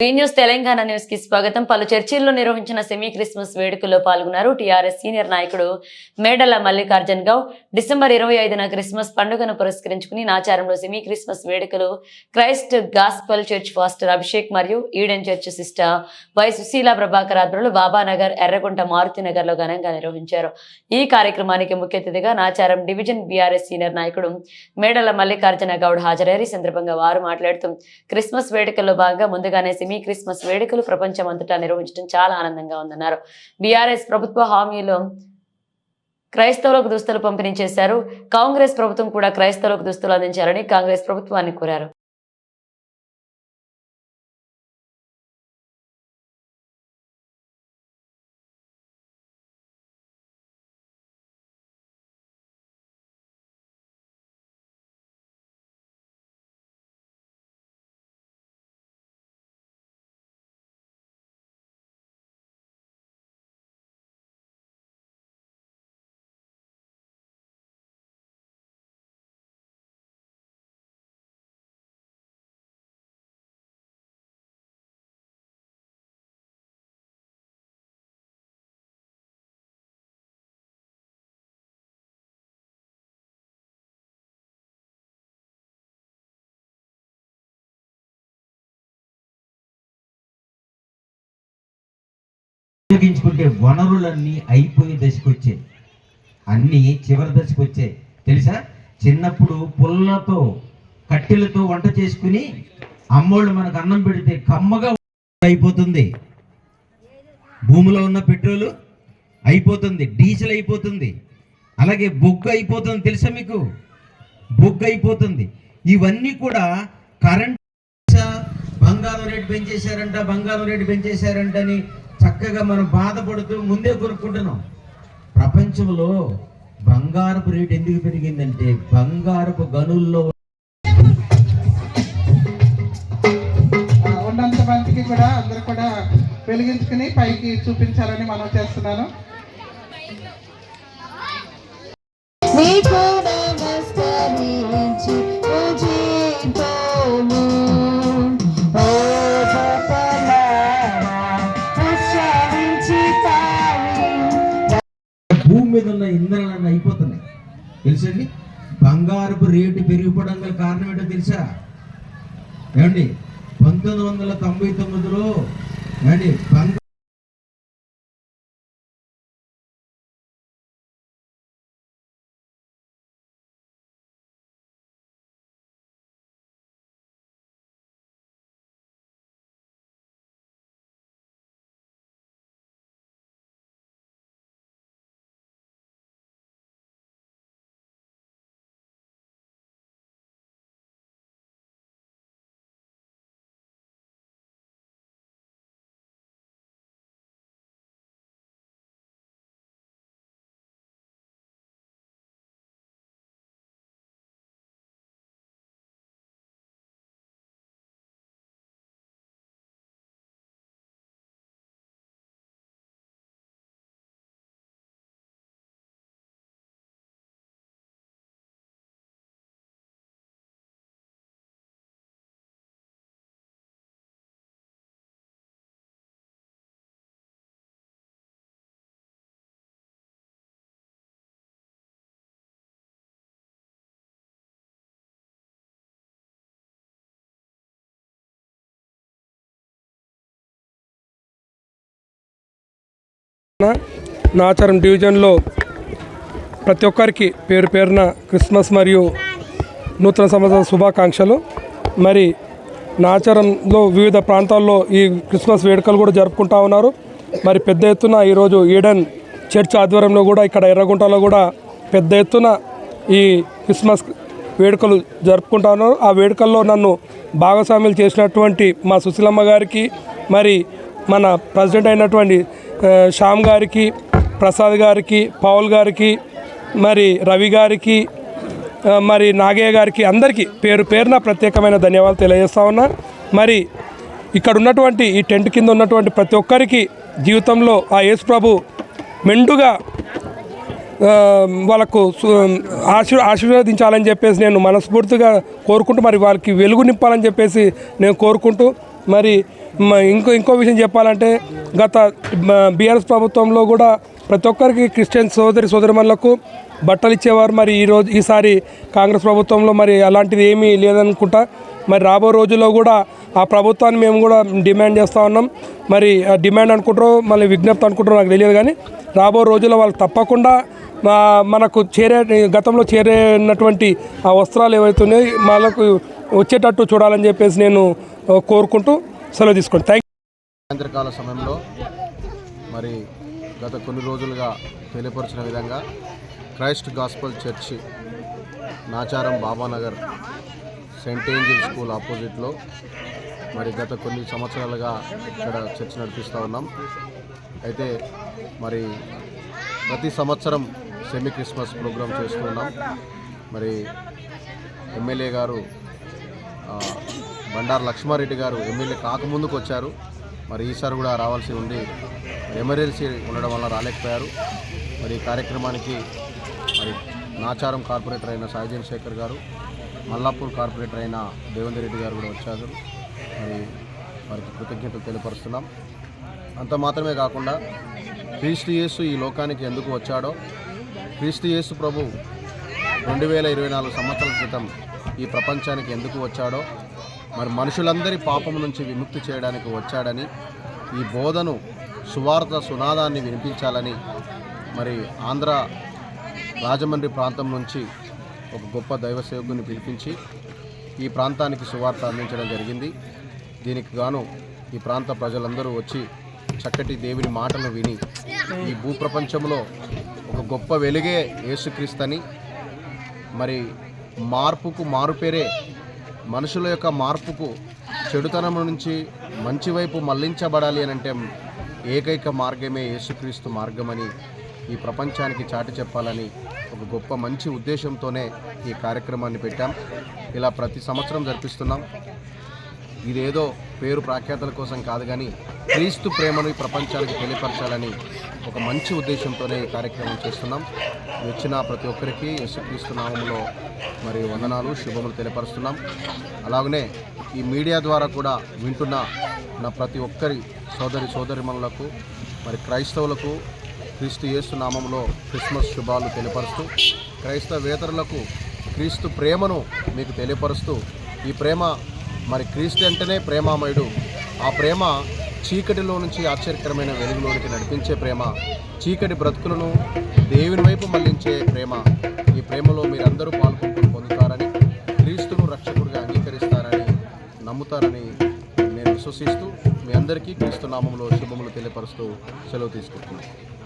ఈ న్యూస్ తెలంగాణ న్యూస్కి స్వాగతం. పలు చర్చిల్లో నిర్వహించిన సెమీ క్రిస్మస్ వేడుకల్లో పాల్గొన్నారు టీఆర్ఎస్ సీనియర్ నాయకుడు మేడల మల్లికార్జున్ గౌడ్. డిసెంబర్ ఇరవై ఐదున క్రిస్మస్ పండుగను పురస్కరించుకుని నాచారంలో సెమీ క్రిస్మస్ వేడుకలు Christ gospel church pastor Abhishek మరియు Eden church sister Y Sushila Prabhakar ఆధ్వర్యంలో బాబానగర్ ఎర్రగుంట మారుతి నగర్లో ఘనంగా నిర్వహించారు. ఈ కార్యక్రమానికి ముఖ్య అతిథిగా నాచారం డివిజన్ బీఆర్ఎస్ సీనియర్ నాయకుడు మేడల మల్లికార్జున గౌడ్ హాజరయ్యారు. ఈ సందర్భంగా వారు మాట్లాడుతూ క్రిస్మస్ వేడుకల్లో భాగంగా ముందుగానే సెమీ క్రిస్మస్ వేడుకలు ప్రపంచమంతటా నిర్వహించడం చాలా ఆనందంగా ఉందన్నారు. బీఆర్ఎస్ ప్రభుత్వ హామీలో క్రైస్తవులకు దుస్తులు పంపిణీ చేశారు. కాంగ్రెస్ ప్రభుత్వం కూడా క్రైస్తవులకు దుస్తులు అందించాలని కాంగ్రెస్ ప్రభుత్వాన్ని కోరారు. ఉపయోగించుకుంటే వనరులన్నీ అయిపోయే దశకు వచ్చాయి. అన్నీ చివరి దశకు వచ్చాయి. తెలుసా? చిన్నప్పుడు పుల్లతో కట్టెలతో వంట చేసుకుని అమ్మోళ్ళు మనకు అన్నం పెడితే కమ్మగా అయిపోతుంది. భూమిలో ఉన్న పెట్రోలు అయిపోతుంది డీజిల్ అయిపోతుంది. అలాగే బొగ్గు అయిపోతుంది. తెలుసా మీకు? బొగ్గు అయిపోతుంది. ఇవన్నీ కూడా కరెంట్ బంగారం రేటు పెంచేశారంట బంగారం రేటు పెంచేశారంట అని చక్కగా మనం బాధపడుతూ ముందే కొనుక్కుంటున్నాం. ప్రపంచంలో బంగారపు రేటు ఎందుకు పెరిగిందంటే బంగారపు గనుల్లో ఉన్నంత మందికి కూడా అందరూ కూడా వెలిగించుకుని పైకి చూపించాలని మనం చేస్తున్నాను. నమస్కరించి ఉన్న ఇంధనాలన్నీ అయిపోతున్నాయి. తెలుసండి? బంగారపు రేటు పెరిగిపోవడం గల కారణం ఏంటో తెలుసా? ఏమండి? పంతొమ్మిది వందల తొంభై తొమ్మిదిలో ఏమండి? బంగారు నాచారం డివిజన్లో ప్రతి ఒక్కరికి పేరు పేరున క్రిస్మస్ మరియు నూతన సంవత్సర శుభాకాంక్షలు. మరి నాచారంలో వివిధ ప్రాంతాల్లో ఈ క్రిస్మస్ వేడుకలు కూడా జరుపుకుంటా ఉన్నారు. మరి పెద్ద ఎత్తున ఈరోజు ఈడెన్ చర్చ్ ఆధ్వర్యంలో కూడా ఇక్కడ ఎర్రగుంటలో కూడా పెద్ద ఎత్తున ఈ క్రిస్మస్ వేడుకలు జరుపుకుంటా ఉన్నారు. ఆ వేడుకల్లో నన్ను భాగస్వాములు చేసినటువంటి మా సుశీలమ్మ గారికి మరి మన ప్రెసిడెంట్ అయినటువంటి శ్యామ్ గారికి ప్రసాద్ గారికి పౌల్ గారికి మరి రవి గారికి మరి నాగయ్య గారికి అందరికీ పేరు పేరున ప్రత్యేకమైన ధన్యవాదాలు తెలియజేస్తా ఉన్నా. మరి ఇక్కడ ఉన్నటువంటి ఈ టెంట్ కింద ఉన్నటువంటి ప్రతి ఒక్కరికి జీవితంలో ఆ యేసు ప్రభు మెండుగా వాళ్ళకు ఆశీ ఆశీర్ ఆశీర్వదించాలని చెప్పేసి నేను మనస్ఫూర్తిగా కోరుకుంటూ మరి వాళ్ళకి వెలుగు నింపాలని చెప్పేసి నేను కోరుకుంటూ మరి ఇంకో ఇంకో విషయం చెప్పాలంటే గత బీఆర్ఎస్ ప్రభుత్వంలో కూడా ప్రతి ఒక్కరికి క్రిస్టియన్ సోదరి సోదరిమణులకు బట్టలు ఇచ్చేవారు. మరి ఈరోజు ఈసారి కాంగ్రెస్ ప్రభుత్వంలో మరి అలాంటిది ఏమీ లేదనుకుంటా. మరి రాబో రోజుల్లో కూడా ఆ ప్రభుత్వాన్ని మేము కూడా డిమాండ్ చేస్తూ ఉన్నాం. మరి ఆ డిమాండ్ అనుకుంటారో మళ్ళీ విజ్ఞప్తి అనుకుంటారో నాకు తెలియదు కానీ రాబో రోజుల్లో వాళ్ళు తప్పకుండా మనకు చేరే గతంలో చేరేనటువంటి ఆ వస్త్రాలు ఏవైతున్నాయి మనకు వచ్చేటట్టు చూడాలని చెప్పేసి నేను కోరుకుంటూ సెలవు తీసుకోండి. థ్యాంక్ సాయంత్రకాల సమయంలో మరి గత కొన్ని రోజులుగా తెలియపరిచిన విధంగా Christ gospel church Nacharam Babanagar saint angel school ఆపోజిట్లో మరి గత కొన్ని సంవత్సరాలుగా ఇక్కడ చర్చ్ నడిపిస్తూ ఉన్నాం. అయితే మరి ప్రతి సంవత్సరం సెమీ క్రిస్మస్ ప్రోగ్రాం చేస్తున్నాం మరి ఎమ్మెల్యే గారు బండారు లక్ష్మారెడ్డి గారు ఎమ్మెల్యే కాకముందుకు వచ్చారు మరి ఈసారి కూడా రావాల్సి ఉండి ఎమర్జెన్సీ ఉండడం వల్ల రాలేకపోయారు. మరి ఈ కార్యక్రమానికి మరి నాచారం కార్పొరేటర్ అయిన సాయిజన్ శేఖర్ గారు మల్లాపూర్ కార్పొరేటర్ అయిన దేవేందర్ రెడ్డి గారు కూడా వచ్చారు. మరి వారికి కృతజ్ఞతలు తెలియపరుస్తున్నాం. అంత మాత్రమే కాకుండా క్రీస్తు యేసు ఈ లోకానికి ఎందుకు వచ్చాడో క్రీస్తు యేసు ప్రభు రెండు వేల ఇరవై నాలుగు సంవత్సరాల క్రితం ఈ ప్రపంచానికి ఎందుకు వచ్చాడో మరి మనుషులందరి పాపం నుంచి విముక్తి చేయడానికి వచ్చాడని ఈ బోధను సువార్త సునాదాన్ని వినిపించాలని మరి ఆంధ్ర రాజమండ్రి ప్రాంతం నుంచి ఒక గొప్ప దైవ సేవకుని పిలిపించి ఈ ప్రాంతానికి సువార్త అందించడం జరిగింది. దీనికి గాను ఈ ప్రాంత ప్రజలందరూ వచ్చి చక్కటి దేవుని మాటలు విని ఈ భూప్రపంచంలో ఒక గొప్ప వెలుగే యేసుక్రీస్తని మరి మార్పుకు మారుపేరే మనుషుల యొక్క మార్పుకు చెడుతనం నుంచి మంచి వైపు మళ్ళించబడాలి అని అంటే ఏకైక మార్గమే యేసుక్రీస్తు మార్గమని ఈ ప్రపంచానికి చాటి చెప్పాలని ఒక గొప్ప మంచి ఉద్దేశంతోనే ఈ కార్యక్రమాన్ని పెట్టాం. ఇలా ప్రతి సంవత్సరం జరిపిస్తున్నాం. ఇదేదో పేరు ప్రఖ్యాతల కోసం కాదు కానీ క్రీస్తు ప్రేమను ఈ ప్రపంచానికి తెలియపరచాలని ఒక మంచి ఉద్దేశంతోనే ఈ కార్యక్రమం చేస్తున్నాం. వచ్చిన ప్రతి ఒక్కరికి యేసుక్రీస్తు నామంలో మరి వందనాలు శుభములు తెలియపరుస్తున్నాం. అలాగనే ఈ మీడియా ద్వారా కూడా వింటున్న నా ప్రతి ఒక్కరి సోదరి సోదరిమణులకు మరి క్రైస్తవులకు క్రీస్తు యేసు నామంలో క్రిస్మస్ శుభాలు తెలియపరుస్తూ క్రైస్తవేతరులకు క్రీస్తు ప్రేమను మీకు తెలియపరుస్తూ ఈ ప్రేమ మరి క్రీస్తు అంటేనే ప్రేమామయుడు. ఆ ప్రేమ చీకటిలో నుంచి ఆశ్చర్యకరమైన వెలుగులోనికి నడిపించే ప్రేమ చీకటి బ్రతుకులను దేవుని వైపు మళ్ళించే ప్రేమ. ఈ ప్రేమలో మీరందరూ పాల్గొంటూ పొందుతారని క్రీస్తును రక్షకుడిగా అంగీకరిస్తారని నమ్ముతారని నేను విశ్వసిస్తూ మీ అందరికీ క్రీస్తు నామంలో శుభములు తెలియపరుస్తూ సెలవు తీసుకుంటున్నాను.